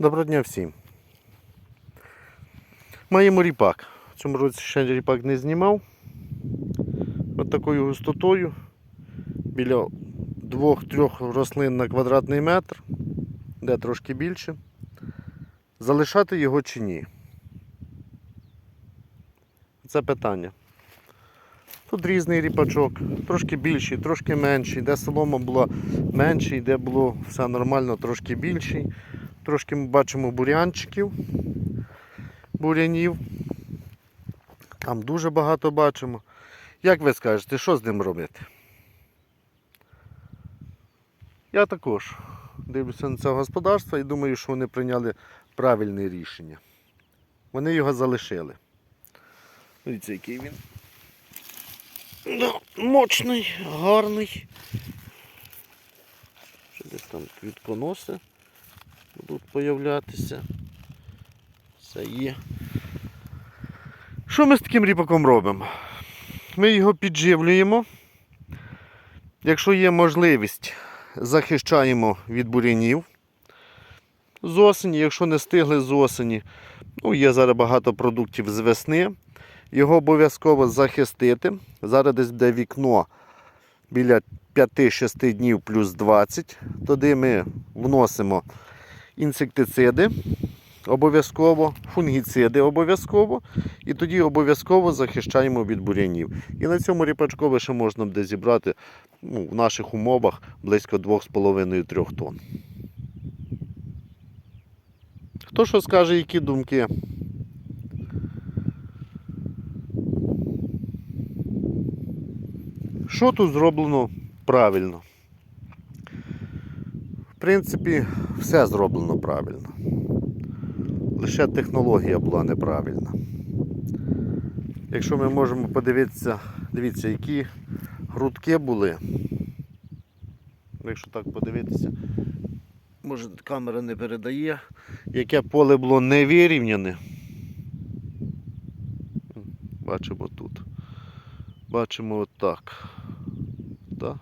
Доброго дня всім. Маємо ріпак. В цьому році ще ріпак не знімав. От такою густотою. Біля двох-трьох рослин на квадратний метр, де трошки більше. Залишати його чи ні? Це питання. Тут різний ріпачок, трошки більший, трошки менший, де солома була менший, де було все нормально, трошки більший. Трошки ми бачимо бурянчиків, бурянів. Там дуже багато бачимо. Як ви скажете, що з ним робити? Я також дивлюся на це господарство і думаю, що вони прийняли правильне рішення. Вони його залишили. Дивіться, який він. Да, мощний, гарний. Ще десь там квітконоси будуть появлятися. Все є. Що ми з таким ріпаком робимо? Ми його підживлюємо. Якщо є можливість, захищаємо від бурянів з осені, якщо не стигли з осені, ну, є зараз багато продуктів з весни. Його обов'язково захистити. Зараз десь буде вікно біля 5-6 днів плюс 20. Туди ми вносимо інсектициди обов'язково, фунгіциди обов'язково. І тоді обов'язково захищаємо від бурянів. І на цьому ріпачкове ще можна буде зібрати ну, в наших умовах близько 2,5-3 тонн. Хто що скаже, які думки? Що тут зроблено правильно? В принципі, все зроблено правильно. Лише технологія була неправильна. Якщо ми можемо подивитися, дивіться, які грудки були. Якщо так подивитися, може камера не передає, яке поле було не вирівняне. Бачимо тут. Бачимо отак. Да?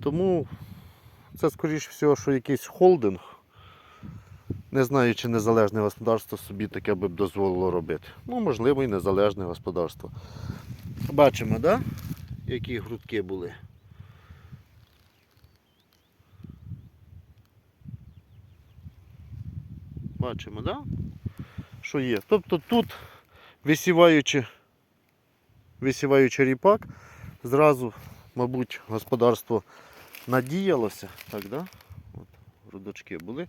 Тому це, скоріш всього, що якийсь холдинг. Не знаю, чи незалежне господарство собі таке би б дозволило робити. Ну, можливо, і незалежне господарство. Бачимо, да? які грудки були. Бачимо, да? що є. Тобто тут, висіваючи, висіваючи ріпак, зразу, мабуть, господарство надіялося. Так, да? От, грудочки були.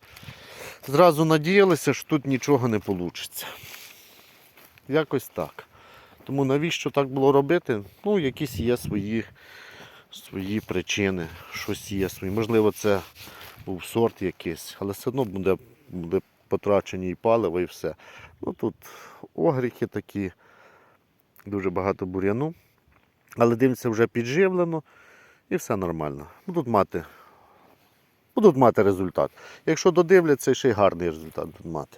Зразу надіялися, що тут нічого не вийде. Якось так. Тому навіщо так було робити? Ну, якісь є свої, свої причини, щось є свої. Можливо, це був сорт якийсь, але все одно буде, буде потрачені і паливо, і все. Ну тут огріхи такі, дуже багато бур'яну. Але дивимося, вже підживлено і все нормально. Будуть мати, будуть мати результат. Якщо додивляться, ще й гарний результат будуть мати.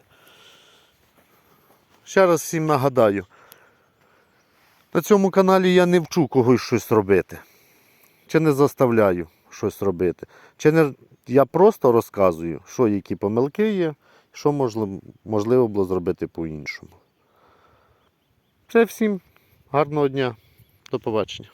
Ще раз всім нагадаю, на цьому каналі я не вчу когось щось робити. Чи не заставляю щось робити. Чи не... Я просто розказую, що які помилки є, що можливо, можливо було зробити по-іншому. Це всім гарного дня. До побачення.